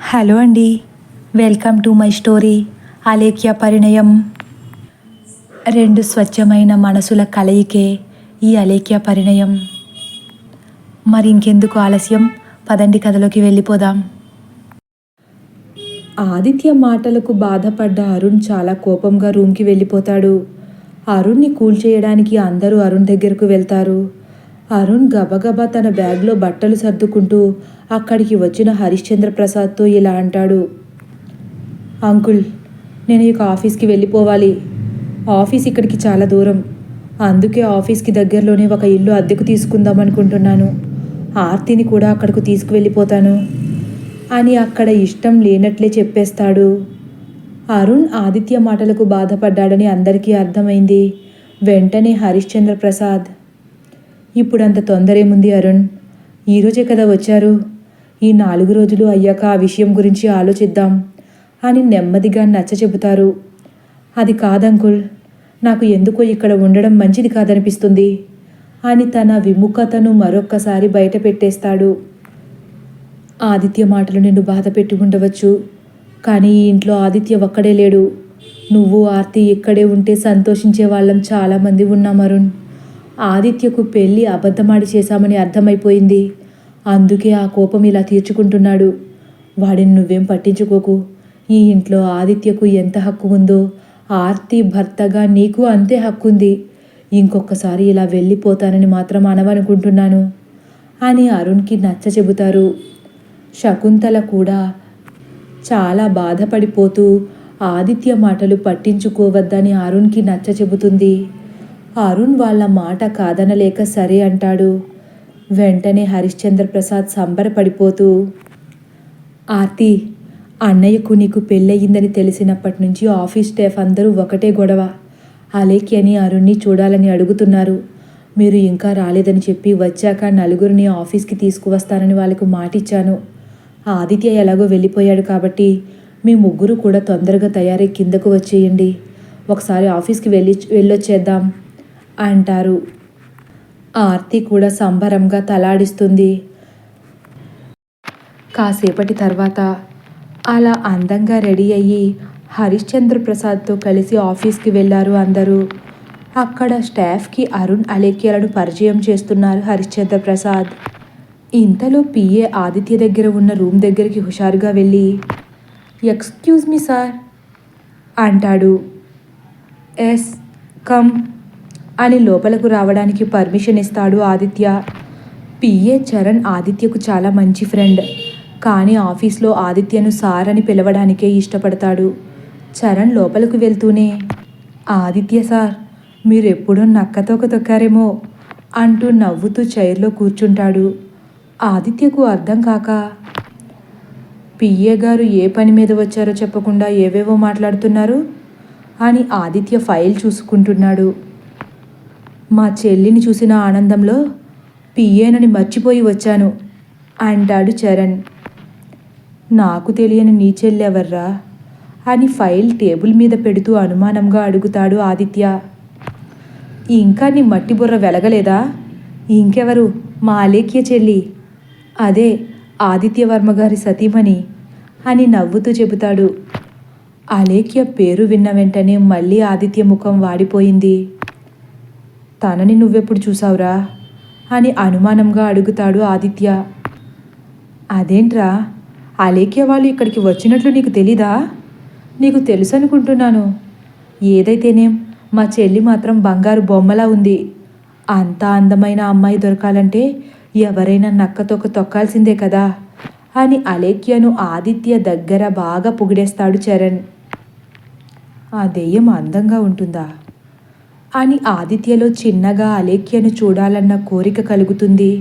Hello అండి. Welcome to my story Alekhya Parinayam. రెండు స్వచ్ఛమైన మనసుల కలయికే ఈ అలేఖ్య పరిణయం. మరి ఇంకెందుకు ఆలస్యం? పదండి కథలోకి వెళ్ళిపోదాం. ఆదిత్య మాటలకు బాధపడ్డ అరుణ్ చాలా కోపంగా రూమ్కి వెళ్ళిపోతాడు. అరుణ్ని కూల్ చేయడానికి అందరూ అరుణ్ దగ్గరకు వెళ్తారు. అరుణ్ గబగబా తన బ్యాగ్లో బట్టలు సర్దుకుంటూ అక్కడికి వచ్చిన హరిశ్చంద్ర ప్రసాద్తో ఇలా అంటాడు. అంకుల్ నేను ఇక ఆఫీస్కి వెళ్ళిపోవాలి. ఆఫీస్ ఇక్కడికి చాలా దూరం. అందుకే ఆఫీస్కి దగ్గరలోనే ఒక ఇల్లు అద్దెకు తీసుకుందాం అనుకుంటున్నాను. ఆర్తిని కూడా అక్కడికి తీసుకువెళ్ళిపోతాను. అని అక్కడ ఇష్టం లేనట్లే చెప్పేస్తాడు. అరుణ్ ఆదిత్య మాటలకు బాధపడ్డాడని అందరికీ అర్థమైంది. వెంటనే హరిశ్చంద్ర ప్రసాద్ ఇప్పుడు అంత తొందర తొందరేముంది అరుణ్. ఈరోజే కదా వచ్చారు. ఈ నాలుగు రోజులు అయ్యాక ఆ విషయం గురించి ఆలోచిద్దాం అని నెమ్మదిగా నచ్చ చెబుతారు. అది కాదంకుల్ నాకు ఎందుకో ఇక్కడ ఉండడం మంచిది కాదనిపిస్తుంది అని తన విముఖతను మరొక్కసారి బయట పెట్టేస్తాడు. ఆదిత్య మాటలు నిన్ను బాధ పెట్టి ఉండవచ్చు కానీ ఈ ఇంట్లో ఆదిత్య ఒక్కడే లేడు. నువ్వు ఆర్తి ఇక్కడే ఉంటే సంతోషించే వాళ్ళం చాలామంది ఉన్నాం అరుణ్. ఆదిత్యకు పెళ్ళి అబద్ధమాడి చేశామని అర్థమైపోయింది. అందుకే ఆ కోపం ఇలా తీర్చుకుంటున్నాడు. వాడిని నువ్వేం పట్టించుకోకు. ఈ ఇంట్లో ఆదిత్యకు ఎంత హక్కు ఉందో ఆర్తి భర్తగా నీకు అంతే హక్కుంది. ఇంకొకసారి ఇలా వెళ్ళిపోతానని మాత్రం అనవనుకుంటున్నాను అని అరుణ్కి నచ్చ చెబుతారు. శకుంతల కూడా చాలా బాధపడిపోతూ ఆదిత్య మాటలు పట్టించుకోవద్దని అరుణ్కి నచ్చ చెబుతుంది. అరుణ్ వాళ్ళ మాట కాదనలేక సరే అంటాడు. వెంటనే హరిశ్చంద్ర ప్రసాద్ సంబరపడిపోతూ ఆర్తి అన్నయ్యకు నీకు పెళ్ళయిందని తెలిసినప్పటి నుంచి ఆఫీస్ స్టాఫ్ అందరూ ఒకటే గొడవ. అలేఖ్యని అరుణ్ని చూడాలని అడుగుతున్నారు. మీరు ఇంకా రాలేదని చెప్పి వచ్చాక నలుగురిని ఆఫీస్కి తీసుకువస్తానని వాళ్ళకు మాటిచ్చాను. ఆదిత్య ఎలాగో వెళ్ళిపోయాడు కాబట్టి మీ ముగ్గురు కూడా తొందరగా తయారై కిందకు వచ్చేయండి. ఒకసారి ఆఫీస్కి వెళ్ళి వెళ్ళొచ్చేద్దాం. అంటారు. ఆర్తి కూడా సంబరంగా తలాడిస్తుంది. కాసేపటి తర్వాత అలా అందంగా రెడీ అయ్యి హరిశ్చంద్ర ప్రసాద్తో కలిసి ఆఫీస్కి వెళ్ళారు అందరూ. అక్కడ స్టాఫ్కి అరుణ్ అలేఖ్యలను పరిచయం చేస్తున్నారు హరిశ్చంద్ర ప్రసాద్. ఇంతలో పిఏ ఆదిత్య దగ్గర ఉన్న రూమ్ దగ్గరికి హుషారుగా వెళ్ళి ఎక్స్క్యూజ్ మీ సార్ అంటాడు. Yes come. అని లోపలకు రావడానికి పర్మిషన్ ఇస్తాడు ఆదిత్య. పిఏ చరణ్ ఆదిత్యకు చాలా మంచి ఫ్రెండ్. కానీ ఆఫీస్లో ఆదిత్యను సార్ అని పిలవడానికే ఇష్టపడతాడు. చరణ్ లోపలికి వెళ్తూనే ఆదిత్య సార్ మీరు నక్కతోక తొక్కారేమో అంటూ నవ్వుతూ చైర్లో కూర్చుంటాడు. ఆదిత్యకు అర్థం కాక పిఏ గారు ఏ పని మీద వచ్చారో చెప్పకుండా ఏవేవో మాట్లాడుతున్నారు అని ఆదిత్య ఫైల్ చూసుకుంటున్నాడు. మా చెల్లిని చూసిన ఆనందంలో పిఏనని మర్చిపోయి వచ్చాను అంటాడు చరణ్. నాకు తెలియని నీ చెల్లెవర్రా అని ఫైల్ టేబుల్ మీద పెడుతూ అనుమానంగా అడుగుతాడు ఆదిత్య. ఇంకా నీ మట్టి బుర్ర వెలగలేదా? ఇంకెవరు? మా అలేఖ్య చెల్లి. అదే ఆదిత్యవర్మ గారి సతీమణి అని నవ్వుతూ చెబుతాడు. అలేఖ్య పేరు విన్న వెంటనే మళ్ళీ ఆదిత్య ముఖం వాడిపోయింది. తనని నువ్వెప్పుడు చూసావురా? అని అనుమానంగా అడుగుతాడు ఆదిత్య. అదేంట్రా? అలేఖ్య వాళ్ళు ఇక్కడికి వచ్చినట్లు నీకు తెలీదా? నీకు తెలుసు అనుకుంటున్నాను ఏదైతేనేం మా చెల్లి మాత్రం బంగారు బొమ్మలా ఉంది. అంత అందమైన అమ్మాయి దొరకాలంటే ఎవరైనా నక్కతొక్క తొక్కాల్సిందే కదా? అని అలేఖ్యను ఆదిత్య దగ్గర బాగా పొగిడేస్తాడు చరణ్. ఆ దెయ్యం అందంగా ఉంటుందా? అని ఆదిత్యలో చిన్నగా అలేఖ్యను చూడాలన్న కోరిక కలుగుతుంది.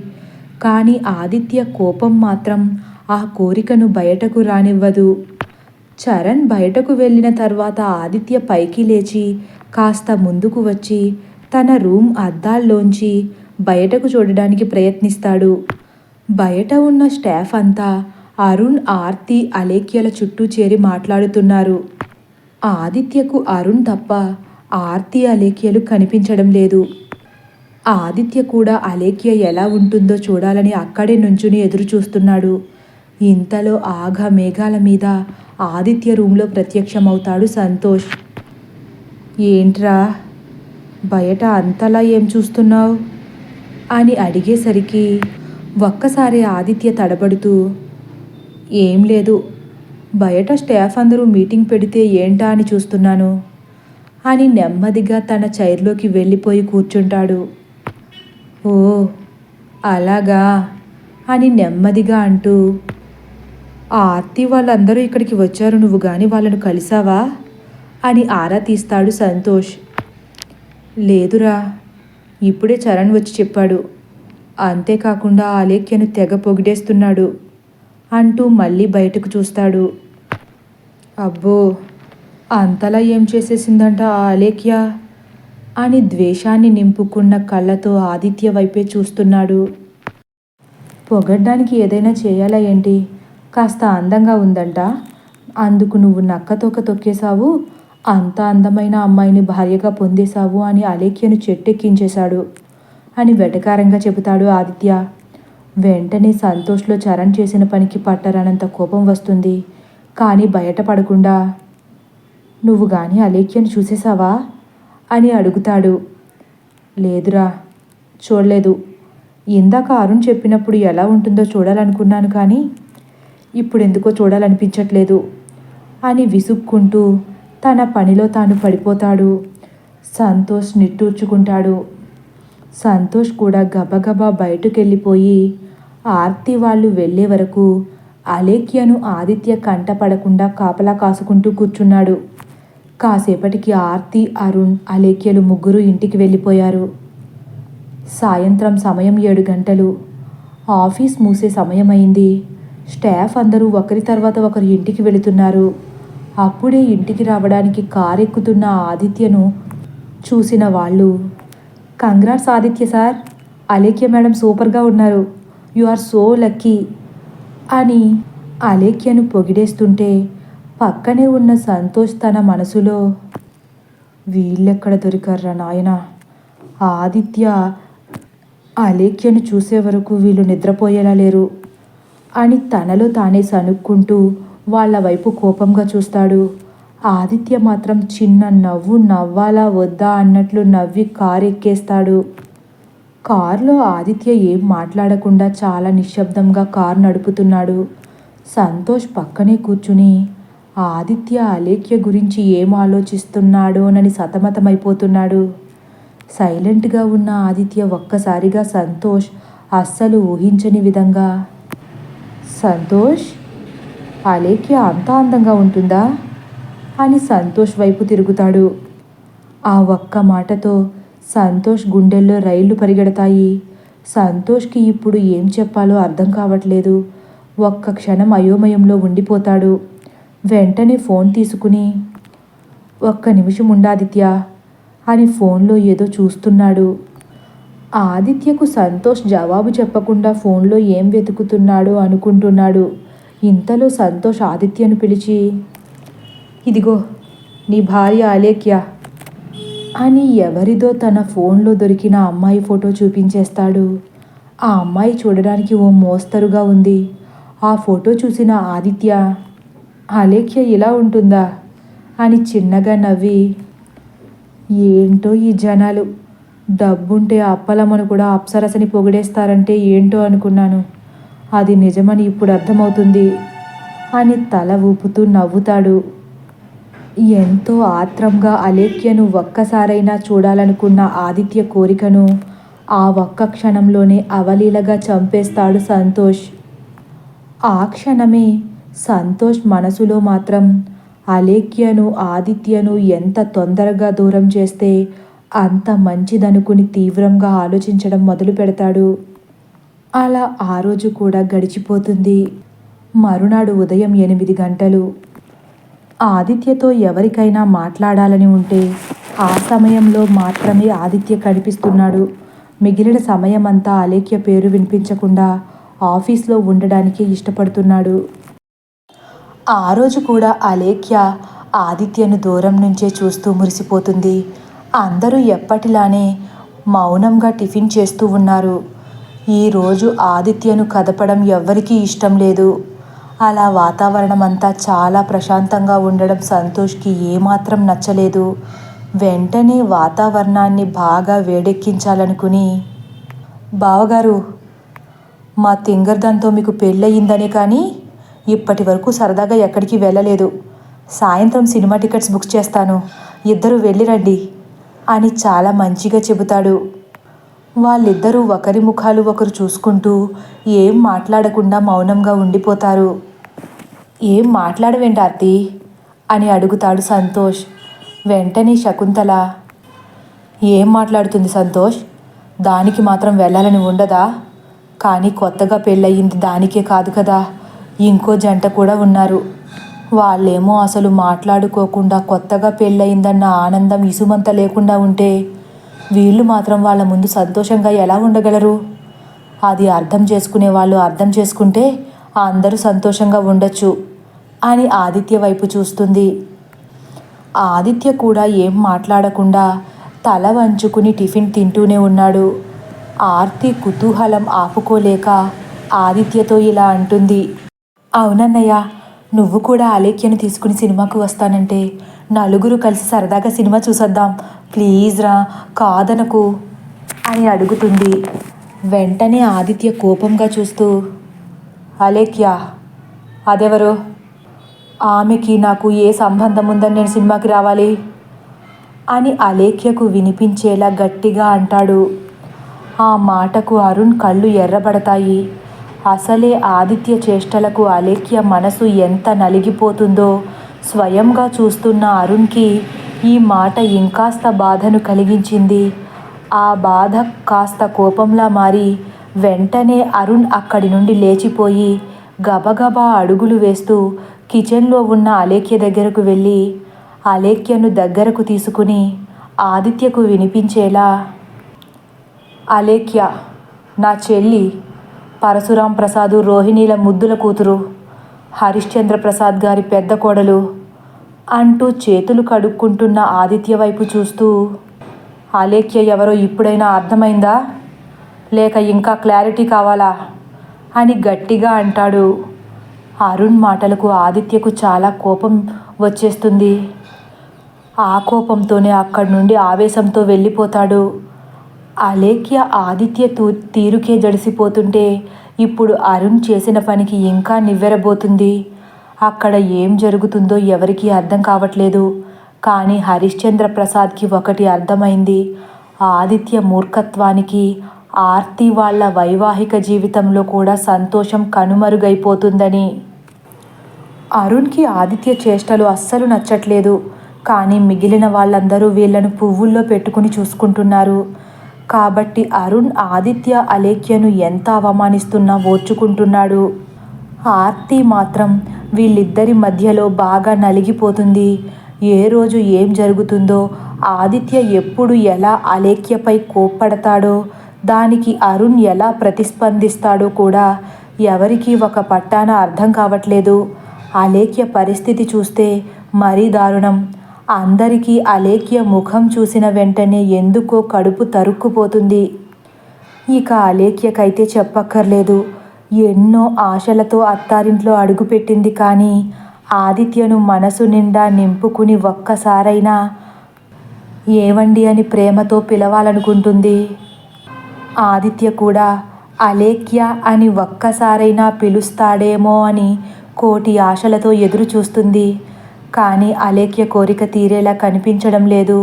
కానీ ఆదిత్య కోపం మాత్రం ఆ కోరికను బయటకు రానివ్వదు. చరణ్ బయటకు వెళ్ళిన తర్వాత ఆదిత్య పైకి లేచి కాస్త ముందుకు వచ్చి తన రూమ్ అద్దాల్లోంచి బయటకు చూడడానికి ప్రయత్నిస్తాడు. బయట ఉన్న స్టాఫ్ అంతా అరుణ్ ఆర్తి అలేఖ్యల చుట్టూ చేరి మాట్లాడుతున్నారు. ఆదిత్యకు అరుణ్ తప్ప ఆర్తి అలేఖ్యలు కనిపించడం లేదు. ఆదిత్య కూడా అలేఖ్య ఎలా ఉంటుందో చూడాలని అక్కడే నుంచుని ఎదురు చూస్తున్నాడు ఇంతలో ఆఘ మేఘాల మీద ఆదిత్య రూమ్లో ప్రత్యక్షమవుతాడు సంతోష్. ఏంట్రా? బయట అంతలా ఏం చూస్తున్నావు? అని అడిగేసరికి ఒక్కసారి ఆదిత్య తడబడుతూ ఏం లేదు. బయట స్టాఫ్ అందరూ మీటింగ్ పెడితే ఏంటా అని చూస్తున్నాను. అని నెమ్మదిగా తన చైర్లోకి వెళ్ళిపోయి కూర్చుంటాడు. ఓ అలాగా అని నెమ్మదిగా అంటూ ఆ ఆర్తి వాళ్ళందరూ ఇక్కడికి వచ్చారు నువ్వు కానీ వాళ్ళను కలిసావా? అని ఆరా తీస్తాడు సంతోష్. లేదురా ఇప్పుడే చరణ్ వచ్చి చెప్పాడు. అంతేకాకుండా ఆలేఖ్యను తెగ పొగిడేస్తున్నాడు అంటూ మళ్ళీ బయటకు చూస్తాడు. అబ్బో అంతలా ఏం చేసేసిందంట ఆ అలేఖ్య? అని ద్వేషాన్ని నింపుకున్న కళ్ళతో ఆదిత్య వైపే చూస్తున్నాడు. పొగడ్డానికి ఏదైనా చేయాలా ఏంటి? కాస్త అందంగా ఉందంట. అందుకు నువ్వు నక్కతోక తొక్కేశావు అంత అందమైన అమ్మాయిని భార్యగా పొందేశావు అని అలేఖ్యను చెట్టెక్కించేశాడు అని వెటకారంగా చెబుతాడు ఆదిత్య. వెంటనే సంతోష్లో చరణ్ చేసిన పనికి పట్టరానంత కోపం వస్తుంది. కానీ బయటపడకుండా నువ్వు కానీ అలేఖ్యను చూసేశావా? అని అడుగుతాడు. లేదురా చూడలేదు. ఇందాక అరుణ్ చెప్పినప్పుడు ఎలా ఉంటుందో చూడాలనుకున్నాను కానీ ఇప్పుడు ఎందుకో చూడాలనిపించట్లేదు అని విసుక్కుంటూ తన పనిలో తాను పడిపోతాడు. సంతోష్ నిట్టూర్చుకుంటాడు. సంతోష్ కూడా గబగబా బయటకెళ్ళిపోయి ఆర్తి వాళ్ళు వెళ్ళే వరకు అలేఖ్యను ఆదిత్య కంటపడకుండా కాపలా కాసుకుంటూ కూర్చున్నాడు. కాసేపటికి ఆర్తి అరుణ్ అలేఖ్యలు ముగ్గురు ఇంటికి వెళ్ళిపోయారు. సాయంత్రం సమయం ఏడు గంటలు. ఆఫీస్ మూసే సమయం అయింది స్టాఫ్ అందరూ ఒకరి తర్వాత ఒకరు ఇంటికి వెళుతున్నారు. అప్పుడే ఇంటికి రావడానికి కారు ఎక్కుతున్న ఆదిత్యను చూసిన వాళ్ళు congrats Aditya sir Alekhya madam సూపర్గా ఉన్నారు. యు ఆర్ సో లక్కీ అని అలేఖ్యను పొగిడేస్తుంటే పక్కనే ఉన్న సంతోష్ తన మనసులో వీళ్ళెక్కడ దొరికారా నాయన? ఆదిత్య అలేఖ్యను చూసే వరకు వీళ్ళు నిద్రపోయేలా లేరు అని తనలో తానే సనుక్కుంటూ వాళ్ళ వైపు కోపంగా చూస్తాడు. ఆదిత్య మాత్రం చిన్న నవ్వు నవ్వాలా వద్దా అన్నట్లు నవ్వి కారు ఎక్కేస్తాడు కారులో ఆదిత్య ఏం మాట్లాడకుండా చాలా నిశ్శబ్దంగా కారు నడుపుతున్నాడు. సంతోష్ పక్కనే కూర్చుని ఆదిత్య అలేఖ్య గురించి ఏం ఆలోచిస్తున్నాడోనని సతమతమైపోతున్నాడు. సైలెంట్గా ఉన్న ఆదిత్య ఒక్కసారిగా సంతోష్ అస్సలు ఊహించని విధంగా సంతోష్ అలేఖ్య అంత అందంగా ఉంటుందా? అని సంతోష్ వైపు తిరుగుతాడు. ఆ ఒక్క మాటతో సంతోష్ గుండెల్లో రైళ్ళు పరిగెడతాయి. సంతోష్కి ఇప్పుడు ఏం చెప్పాలో అర్థం కావట్లేదు. ఒక్క క్షణం అయోమయంలో ఉండిపోతాడు. వెంటనే ఫోన్ తీసుకుని ఒక్క నిమిషం ఉండాదిత్య అని ఫోన్లో ఏదో చూస్తున్నాడు. ఆదిత్యకు సంతోష్ జవాబు చెప్పకుండా ఫోన్లో ఏం వెతుకుతున్నాడో అనుకుంటున్నాడు. ఇంతలో సంతోష్ ఆదిత్యను పిలిచి ఇదిగో నీ భార్య అలేఖ్య అని ఎవరిదో తన ఫోన్లో దొరికిన అమ్మాయి ఫోటో చూపించేస్తాడు. ఆ అమ్మాయి చూడడానికి ఓ మోస్తరుగా ఉంది. ఆ ఫోటో చూసిన ఆదిత్య అలేఖ్య ఇలా ఉంటుందా? అని చిన్నగా నవ్వి ఏంటో ఈ జనాలు? డబ్బుంటే అప్పలమ్మను కూడా అప్సరసని పొగిడేస్తారంటే ఏంటో అనుకున్నాను. అది నిజమని ఇప్పుడు అర్థమవుతుంది అని తల ఊపుతూ నవ్వుతాడు. ఎంతో ఆత్రంగా అలేఖ్యను ఒక్కసారైనా చూడాలనుకున్న ఆదిత్య కోరికను ఆ ఒక్క క్షణంలోనే అవలీలగా చంపేస్తాడు సంతోష్. ఆ క్షణమే సంతోష్ మనసులో మాత్రం అలేఖ్యను ఆదిత్యను ఎంత తొందరగా దూరం చేస్తే అంత మంచిదనుకుని తీవ్రంగా ఆలోచించడం మొదలు పెడతాడు. అలా ఆ రోజు కూడా గడిచిపోతుంది. మరునాడు ఉదయం ఎనిమిది గంటలు. ఆదిత్యతో ఎవరికైనా మాట్లాడాలని ఉంటే ఆ సమయంలో మాత్రమే ఆదిత్య కనిపిస్తున్నాడు. మిగిలిన సమయమంతా అలేఖ్య పేరు వినిపించకుండా ఆఫీస్లో ఉండడానికి ఇష్టపడుతున్నాడు. ఆ రోజు కూడా అలేఖ్య ఆదిత్యను దూరం నుంచే చూస్తూ మురిసిపోతుంది. అందరూ ఎప్పటిలానే మౌనంగా టిఫిన్ చేస్తూ ఉన్నారు. ఈరోజు ఆదిత్యను కదపడం ఎవ్వరికీ ఇష్టం లేదు. అలా వాతావరణం అంతా చాలా ప్రశాంతంగా ఉండడం సంతోష్కి ఏమాత్రం నచ్చలేదు. వెంటనే వాతావరణాన్ని బాగా వేడెక్కించాలనుకుని బావగారు మా తింగర్దంతో మీకు పెళ్ళయిందనే కానీ ఇప్పటి వరకు సరదాగా ఎక్కడికి వెళ్ళలేదు. సాయంత్రం సినిమా టికెట్స్ బుక్ చేస్తాను. ఇద్దరు వెళ్ళిరండి అని చాలా మంచిగా చెబుతాడు. వాళ్ళిద్దరూ ఒకరి ముఖాలు ఒకరు చూసుకుంటూ ఏం మాట్లాడకుండా మౌనంగా ఉండిపోతారు. ఏం మాట్లాడవేంటి ఆర్తి? అని అడుగుతాడు సంతోష్. వెంటనే శకుంతల ఏం మాట్లాడుతుంది సంతోష్? దానికి మాత్రం వెళ్ళాలని ఉండదా? కానీ కొత్తగా పెళ్ళయింది దానికే కాదు కదా. ఇంకో జంట కూడా ఉన్నారు. వాళ్ళేమో అసలు మాట్లాడుకోకుండా కొత్తగా పెళ్ళయిందన్న ఆనందం ఇసుమంత లేకుండా ఉంటే వీళ్ళు మాత్రం వాళ్ళ ముందు సంతోషంగా ఎలా ఉండగలరు? అది అర్థం చేసుకునే వాళ్ళు అర్థం చేసుకుంటే అందరూ సంతోషంగా ఉండొచ్చు అని ఆదిత్య వైపు చూస్తుంది. ఆదిత్య కూడా ఏం మాట్లాడకుండా తల వంచుకుని టిఫిన్ తింటూనే ఉన్నాడు. ఆర్తి కుతూహలం ఆపుకోలేక ఆదిత్యతో ఇలా అంటుంది. అవునన్నయ్య నువ్వు కూడా అలేఖ్యను తీసుకుని సినిమాకు వస్తానంటే నలుగురు కలిసి సరదాగా సినిమా చూసొద్దాం. ప్లీజ్ రా కాదనకు అని అడుగుతుంది. వెంటనే ఆదిత్య కోపంగా చూస్తూ అలేఖ్య అదెవరు? ఆమెకి నాకు ఏ సంబంధం ఉందని నేను సినిమాకి రావాలి? అని అలేఖ్యకు వినిపించేలా గట్టిగా అంటాడు. ఆ మాటకు అరుణ్ కళ్ళు ఎర్రబడతాయి. అసలే ఆదిత్య చేష్టలకు అలేఖ్య మనసు ఎంత నలిగిపోతుందో స్వయంగా చూస్తున్న అరుణ్కి ఈ మాట ఇంకాస్త బాధను కలిగించింది. ఆ బాధ కాస్త కోపంలా మారి వెంటనే అరుణ్ అక్కడి నుండి లేచిపోయి గబగబా అడుగులు వేస్తూ కిచెన్లో ఉన్న అలేఖ్య దగ్గరకు వెళ్ళి అలేఖ్యను దగ్గరకు తీసుకుని ఆదిత్యకు వినిపించేలా అలేఖ్య నా చెల్లి పరశురాం ప్రసాదు రోహిణీల ముద్దుల కూతురు హరిశ్చంద్ర ప్రసాద్ గారి పెద్ద కోడలు అంటూ చేతులు కడుక్కుంటున్న ఆదిత్య వైపు చూస్తూ అలేఖ్య ఎవరో ఇప్పుడైనా అర్థమైందా? లేక ఇంకా క్లారిటీ కావాలా? అని గట్టిగా అంటాడు. అరుణ్ మాటలకు ఆదిత్యకు చాలా కోపం వచ్చేస్తుంది. ఆ కోపంతోనే అక్కడి నుండి ఆవేశంతో వెళ్ళిపోతాడు. అలేఖ్య ఆదిత్య తూ తీరుకే జడిసిపోతుంటే ఇప్పుడు అరుణ్ చేసిన పనికి ఇంకా నివ్వెరబోతుంది. అక్కడ ఏం జరుగుతుందో ఎవరికీ అర్థం కావట్లేదు. కానీ హరిశ్చంద్ర ప్రసాద్కి ఒకటి అర్థమైంది. ఆదిత్య మూర్ఖత్వానికి ఆర్తి వాళ్ళ వైవాహిక జీవితంలో కూడా సంతోషం కనుమరుగైపోతుందని. అరుణ్కి ఆదిత్య చేష్టలు అస్సలు నచ్చట్లేదు. కానీ మిగిలిన వాళ్ళందరూ వీళ్ళను పువ్వుల్లో పెట్టుకుని చూసుకుంటున్నారు. కాబట్టి అరుణ్ ఆదిత్య అలేఖ్యను ఎంత అవమానిస్తున్నా ఓర్చుకుంటున్నాడు. ఆర్తి మాత్రం వీళ్ళిద్దరి మధ్యలో బాగా నలిగిపోతుంది. ఏ రోజు ఏం జరుగుతుందో ఆదిత్య ఎప్పుడు ఎలా అలేఖ్యపై కోప్పడతాడో దానికి అరుణ్ ఎలా ప్రతిస్పందిస్తాడో కూడా ఎవరికీ ఒక పట్టాన అర్థం కావట్లేదు. అలేఖ్య పరిస్థితి చూస్తే మరీ దారుణం. అందరికీ అలేఖ్య ముఖం చూసిన వెంటనే ఎందుకో కడుపు తరుక్కుపోతుంది. ఇక అలేఖ్యకైతే చెప్పక్కర్లేదు. ఎన్నో ఆశలతో అత్తారింట్లో అడుగుపెట్టింది కానీ ఆదిత్యను మనసు నిండా నింపుకుని ఒక్కసారైనా ఏవండి అని ప్రేమతో పిలవాలనుకుంటుంది. ఆదిత్య కూడా అలేఖ్య అని ఒక్కసారైనా పిలుస్తాడేమో అని కోటి ఆశలతో ఎదురు చూస్తుంది కానీ అలేఖ్య కోరిక తీరేలా కనిపించడం లేదు.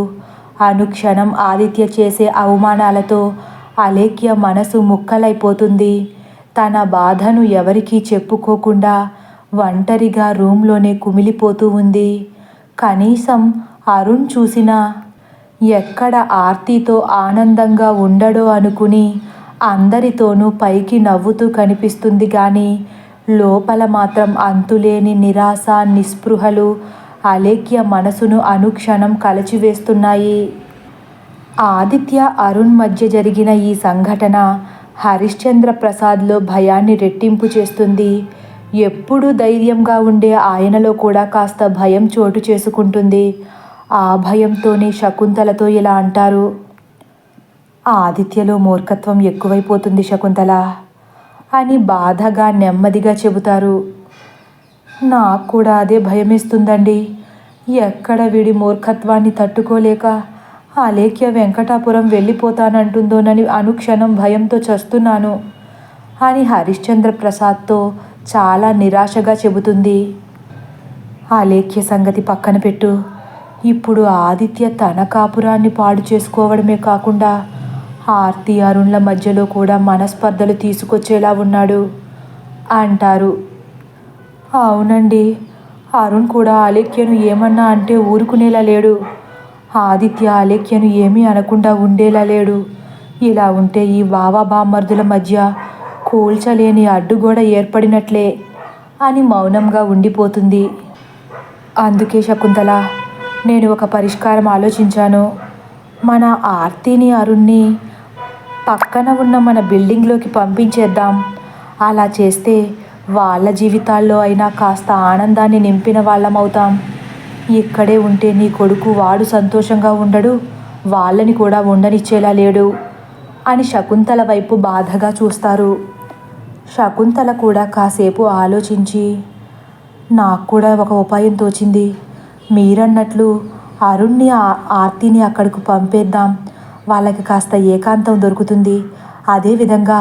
అనుక్షణం ఆదిత్య చేసే అవమానాలతో అలేఖ్య మనసు ముక్కలైపోతుంది. తన బాధను ఎవరికీ చెప్పుకోకుండా ఒంటరిగా రూమ్లోనే కుమిలిపోతూ ఉంది. కనీసం అరుణ్ చూసినా ఎక్కడ ఆర్తితో ఆనందంగా ఉండడో అనుకుని అందరితోనూ పైకి నవ్వుతూ కనిపిస్తుంది కానీ లోపల మాత్రం అంతులేని నిరాశ నిస్పృహలు అలేఖ్య మనసును అనుక్షణం కలచివేస్తున్నాయి. ఆదిత్య అరుణ్ మధ్య జరిగిన ఈ సంఘటన హరిశ్చంద్ర ప్రసాద్లో భయాన్ని రెట్టింపు చేస్తుంది. ఎప్పుడూ ధైర్యంగా ఉండే ఆయనలో కూడా కాస్త భయం చోటు చేసుకుంటుంది. ఆ భయంతోనే శకుంతలతో ఇలా అంటారు. ఆదిత్యలో మూర్ఖత్వం ఎక్కువైపోతుంది శకుంతల అని బాధగా నెమ్మదిగా చెబుతారు. నాకు కూడా అదే భయమేస్తుందండి. ఎక్కడ వీడి మూర్ఖత్వాన్ని తట్టుకోలేక అలేఖ్య వెంకటాపురం వెళ్ళిపోతానంటుందోనని అనుక్షణం భయంతో చస్తున్నాను. అని హరిశ్చంద్ర ప్రసాద్తో చాలా నిరాశగా చెబుతుంది. అలేఖ్య సంగతి పక్కన పెట్టు. ఇప్పుడు ఆదిత్య తన కాపురాన్ని పాడు చేసుకోవడమే కాకుండా ఆర్తి అరుణ్ల మధ్యలో కూడా మనస్పర్ధలు తీసుకొచ్చేలా ఉన్నాడు. అంటారు. అవునండి. అరుణ్ కూడా అలేఖ్యను ఏమన్నా అంటే ఊరుకునేలా లేడు. ఆదిత్య అలేఖ్యను ఏమీ అనకుండా ఉండేలా లేడు. ఇలా ఉంటే ఈ బావా బామ్మర్దుల మధ్య కూల్చలేని అడ్డుగోడ ఏర్పడినట్లే అని మౌనంగా ఉండిపోతుంది. అందుకే శకుంతల నేను ఒక పరిష్కారం ఆలోచించాను. మన ఆర్తిని అరుణ్ణి పక్కన ఉన్న మన బిల్డింగ్లోకి పంపించేద్దాం. అలా చేస్తే వాళ్ళ జీవితాల్లో అయినా కాస్త ఆనందాన్ని నింపిన వాళ్ళం అవుతాం ఇక్కడే ఉంటే నీ కొడుకు వాడు సంతోషంగా ఉండడు వాళ్ళని కూడా ఉండనిచ్చేలా లేడు అని శకుంతల వైపు బాధగా చూస్తారు. శకుంతల కూడా కాసేపు ఆలోచించి నాకు కూడా ఒక ఉపాయం తోచింది. మీరన్నట్లు అరుణ్ని ఆర్తిని అక్కడికి పంపేద్దాం. వాళ్ళకి కాస్త ఏకాంతం దొరుకుతుంది. అదేవిధంగా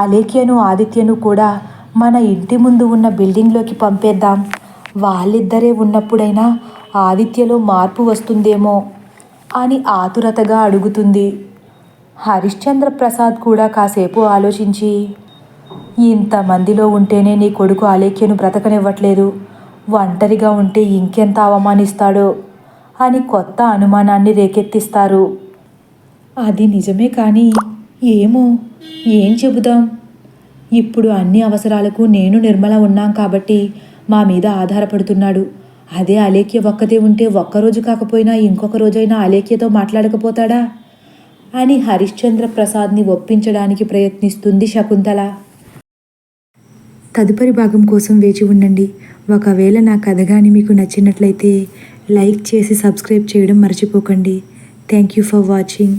అలేఖ్యను ఆదిత్యను కూడా మన ఇంటి ముందు ఉన్న బిల్డింగ్లోకి పంపేద్దాం. వాళ్ళిద్దరే ఉన్నప్పుడైనా ఆదిత్యలో మార్పు వస్తుందేమో అని ఆతురతగా అడుగుతుంది. హరిశ్చంద్ర ప్రసాద్ కూడా కాసేపు ఆలోచించి ఇంతమందిలో ఉంటేనే నీ కొడుకు అలేఖ్యను బ్రతకనివ్వట్లేదు. ఒంటరిగా ఉంటే ఇంకెంత అవమానిస్తాడో అని కొత్త అనుమానాన్ని రేకెత్తిస్తారు. అది నిజమే కానీ ఏమో? ఏం చెబుదాం? ఇప్పుడు అన్ని అవసరాలకు నేను నిర్మల ఉన్నాం కాబట్టి మా మీద ఆధారపడుతున్నాడు. అదే అలేఖ్య ఒక్కతే ఉంటే ఒక్కరోజు కాకపోయినా ఇంకొక రోజైనా అలేఖ్యతో మాట్లాడకపోతాడా? అని హరిశ్చంద్ర ప్రసాద్ని ఒప్పించడానికి ప్రయత్నిస్తుంది శకుంతల. తదుపరి భాగం కోసం వేచి ఉండండి. ఒకవేళ నా కథ కానీ మీకు నచ్చినట్లయితే లైక్ చేసి సబ్స్క్రైబ్ చేయడం మర్చిపోకండి. Thank you for watching.